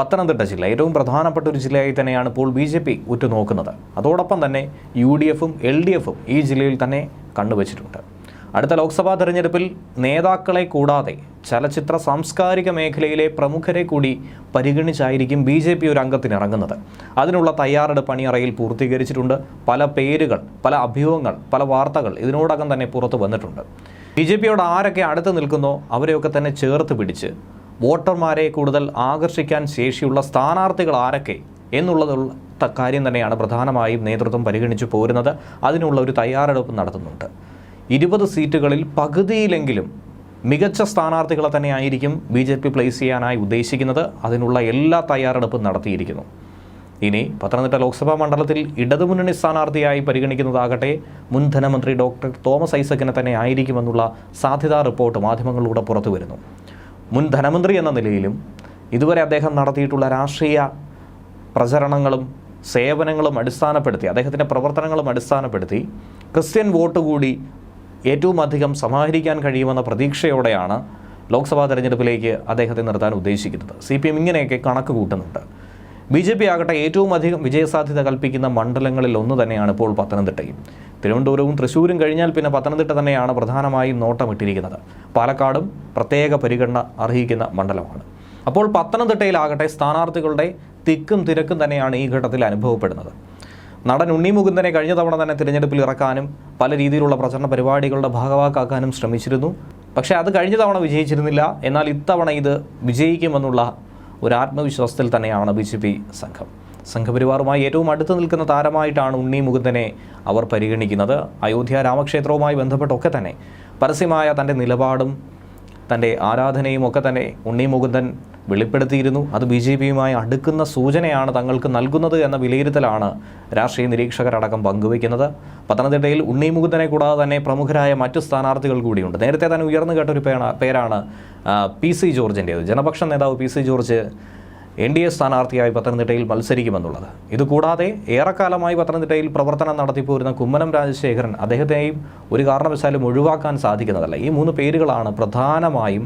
പത്തനംതിട്ട ജില്ല ഏറ്റവും പ്രധാനപ്പെട്ട ഒരു ജില്ലയായി തന്നെയാണ് ഇപ്പോൾ ബി ജെ പി ഉറ്റുനോക്കുന്നത്. അതോടൊപ്പം തന്നെ യു ഡി എഫും എൽ ഡി എഫും ഈ ജില്ലയിൽ തന്നെ കണ്ടുവച്ചിട്ടുണ്ട്. അടുത്ത ലോക്സഭാ തെരഞ്ഞെടുപ്പിൽ നേതാക്കളെ കൂടാതെ ചലച്ചിത്ര സാംസ്കാരിക മേഖലയിലെ പ്രമുഖരെ കൂടി പരിഗണിച്ചായിരിക്കും ബി ജെ പി ഒരു അംഗത്തിന് ഇറങ്ങുന്നത് അതിനുള്ള തയ്യാറെടുപ്പ് പണിയറയിൽ പൂർത്തീകരിച്ചിട്ടുണ്ട്. പല പേരുകൾ പല അഭ്യൂഹങ്ങൾ പല വാർത്തകൾ ഇതിനോടകം തന്നെ പുറത്തു വന്നിട്ടുണ്ട്. ബി ജെ പിയോട് ആരൊക്കെ അടുത്ത് നിൽക്കുന്നോ അവരെയൊക്കെ തന്നെ ചേർത്ത് പിടിച്ച് വോട്ടർമാരെ കൂടുതൽ ആകർഷിക്കാൻ ശേഷിയുള്ള സ്ഥാനാർത്ഥികൾ ആരൊക്കെ എന്നുള്ളതുള്ള കാര്യം തന്നെയാണ് പ്രധാനമായും നേതൃത്വം പരിഗണിച്ചു പോരുന്നത്. അതിനുള്ള ഒരു തയ്യാറെടുപ്പ് നടത്തുന്നുണ്ട്. ഇരുപത് സീറ്റുകളിൽ പകുതിയിലെങ്കിലും മികച്ച സ്ഥാനാർത്ഥികളെ തന്നെ ആയിരിക്കും ബി ജെ പി പ്ലേസ് ചെയ്യാനായി ഉദ്ദേശിക്കുന്നത്. അതിനുള്ള എല്ലാ തയ്യാറെടുപ്പും നടത്തിയിരിക്കുന്നു. ഇനി പത്തനംതിട്ട ലോക്സഭാ മണ്ഡലത്തിൽ ഇടതുമുന്നണി സ്ഥാനാർത്ഥിയായി പരിഗണിക്കുന്നതാകട്ടെ മുൻ ധനമന്ത്രി ഡോക്ടർ തോമസ് ഐസക്കിനെ തന്നെ ആയിരിക്കുമെന്നുള്ള സാധ്യതാ റിപ്പോർട്ട് മാധ്യമങ്ങളിലൂടെ പുറത്തു വരുന്നു മുൻ ധനമന്ത്രി എന്ന നിലയിലും ഇതുവരെ അദ്ദേഹം നടത്തിയിട്ടുള്ള രാഷ്ട്രീയ പ്രചരണങ്ങളും സേവനങ്ങളും അടിസ്ഥാനപ്പെടുത്തി അദ്ദേഹത്തിന്റെ പ്രവർത്തനങ്ങളും അടിസ്ഥാനപ്പെടുത്തി ക്രിസ്ത്യൻ വോട്ട് കൂടി ഏറ്റവും അധികം സമാഹരിക്കാൻ കഴിയുമെന്ന പ്രതീക്ഷയോടെയാണ് ലോക്സഭാ തെരഞ്ഞെടുപ്പിലേക്ക് അദ്ദേഹത്തെ നിർത്താൻ ഉദ്ദേശിക്കുന്നത്. സി പി എം ഇങ്ങനെയൊക്കെ കണക്ക് കൂട്ടുന്നുണ്ട്. ബി ജെ പി ആകട്ടെ ഏറ്റവും അധികം വിജയസാധ്യത കൽപ്പിക്കുന്ന മണ്ഡലങ്ങളിൽ ഒന്ന് തന്നെയാണ് ഇപ്പോൾ പത്തനംതിട്ടയും. തിരുവനന്തപുരവും തൃശ്ശൂരും കഴിഞ്ഞാൽ പിന്നെ പത്തനംതിട്ട തന്നെയാണ് പ്രധാനമായും നോട്ടമിട്ടിരിക്കുന്നത്. പാലക്കാടും പ്രത്യേക പരിഗണന അർഹിക്കുന്ന മണ്ഡലമാണ്. അപ്പോൾ പത്തനംതിട്ടയിലാകട്ടെ സ്ഥാനാർത്ഥികളുടെ തിക്കും തിരക്കും തന്നെയാണ് ഈ ഘട്ടത്തിൽ അനുഭവപ്പെടുന്നത്. നടൻ ഉണ്ണി മുകുന്ദനെ കഴിഞ്ഞ തവണ തന്നെ തിരഞ്ഞെടുപ്പിൽ ഇറക്കാനും പല രീതിയിലുള്ള പ്രചരണ പരിപാടികളുടെ ഭാഗവാക്കാക്കാനും ശ്രമിച്ചിരുന്നു. പക്ഷേ അത് കഴിഞ്ഞ തവണ വിജയിച്ചിരുന്നില്ല. എന്നാൽ ഇത്തവണ ഇത് വിജയിക്കുമെന്നുള്ള ഒരു ആത്മവിശ്വാസത്തിൽ തന്നെയാണ് ബി ജെ പി സംഘം. സംഘപരിവാറുമായി ഏറ്റവും അടുത്ത് നിൽക്കുന്ന താരമായിട്ടാണ് ഉണ്ണി മുകുന്ദനെ അവർ പരിഗണിക്കുന്നത്. അയോധ്യ രാമക്ഷേത്രവുമായി ബന്ധപ്പെട്ടൊക്കെ തന്നെ പരസ്യമായ തന്റെ നിലപാടും തന്റെ ആരാധനയും ഒക്കെ തന്നെ ഉണ്ണി മുകുന്ദൻ വെളിപ്പെടുത്തിയിരുന്നു. അത് ബി ജെ പിയുമായി അടുക്കുന്ന സൂചനയാണ് തങ്ങൾക്ക് നൽകുന്നത് എന്ന വിലയിരുത്തലാണ് രാഷ്ട്രീയ നിരീക്ഷകരടക്കം പങ്കുവയ്ക്കുന്നത്. പത്തനംതിട്ടയിൽ ഉണ്ണി മുകുന്ദനെ കൂടാതെ തന്നെ പ്രമുഖരായ മറ്റു സ്ഥാനാർത്ഥികൾ കൂടിയുണ്ട്. നേരത്തെ തന്നെ ഉയർന്നു കേട്ടൊരു പേരാണ് പി സി ജോർജിന്റേത്. ജനപക്ഷ നേതാവ് P C George N D A സ്ഥാനാർത്ഥിയായി പത്തനംതിട്ടയിൽ മത്സരിക്കുമെന്നുള്ളത്. ഇതുകൂടാതെ ഏറെക്കാലമായി പത്തനംതിട്ടയിൽ പ്രവർത്തനം നടത്തിപ്പോരുന്ന കുമ്മനം രാജശേഖരൻ അദ്ദേഹത്തെയും ഒരു കാരണവശാലും ഒഴിവാക്കാൻ സാധിക്കുന്നതല്ല. ഈ മൂന്ന് പേരുകളാണ് പ്രധാനമായും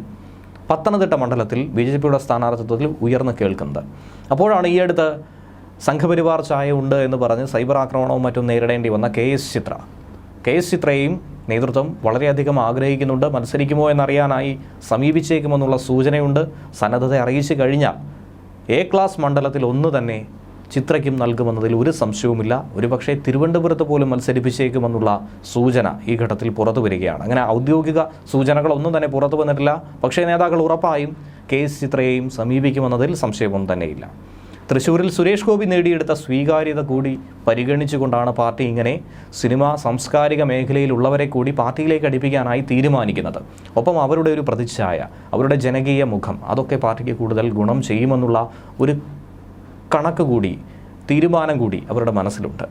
പത്തനംതിട്ട മണ്ഡലത്തിൽ ബി ജെ പിയുടെ സ്ഥാനാർത്ഥിത്വത്തിൽ ഉയർന്നു കേൾക്കുന്നത്. അപ്പോഴാണ് ഈ അടുത്ത് സംഘപരിവാർ ചായ ഉണ്ട് എന്ന് പറഞ്ഞ് സൈബർ ആക്രമണവും മറ്റും നേരിടേണ്ടി വന്ന K S Chitra. K S ചിത്രയും നേതൃത്വം വളരെയധികം ആഗ്രഹിക്കുന്നുണ്ട്. മത്സരിക്കുമോ എന്നറിയാനായി സമീപിച്ചേക്കുമെന്നുള്ള സൂചനയുണ്ട്. സന്നദ്ധത അറിയിച്ചു കഴിഞ്ഞാൽ എ ക്ലാസ് മണ്ഡലത്തിൽ ഒന്ന് തന്നെ ചിത്രയ്ക്കും നൽകുമെന്നതിൽ ഒരു സംശയവുമില്ല. ഒരുപക്ഷെ തിരുവനന്തപുരത്ത് പോലും മത്സരിപ്പിച്ചേക്കുമെന്നുള്ള സൂചന ഈ ഘട്ടത്തിൽ പുറത്തു വരികയാണ്. അങ്ങനെ ഔദ്യോഗിക സൂചനകളൊന്നും തന്നെ പുറത്തു വന്നിട്ടില്ല. പക്ഷേ നേതാക്കൾ ഉറപ്പായും കെ എസ് ചിത്രയെയും സമീപിക്കുമെന്നതിൽ സംശയമൊന്നും തന്നെയില്ല. തൃശ്ശൂരിൽ സുരേഷ് ഗോപി നേടിയെടുത്ത സ്വീകാര്യത കൂടി പരിഗണിച്ചുകൊണ്ടാണ് പാർട്ടി ഇങ്ങനെ സിനിമാ സാംസ്കാരിക മേഖലയിലുള്ളവരെ കൂടി പാർട്ടിയിലേക്ക് അടുപ്പിക്കാനായി തീരുമാനിക്കുന്നത്. ഒപ്പം അവരുടെ ഒരു പ്രതിച്ഛായ അവരുടെ ജനകീയ മുഖം അതൊക്കെ പാർട്ടിക്ക് കൂടുതൽ ഗുണം ചെയ്യുമെന്നുള്ള ഒരു കണക്ക് കൂടി തീരുമാനം കൂടി അവരുടെ മനസ്സിലുണ്ട്.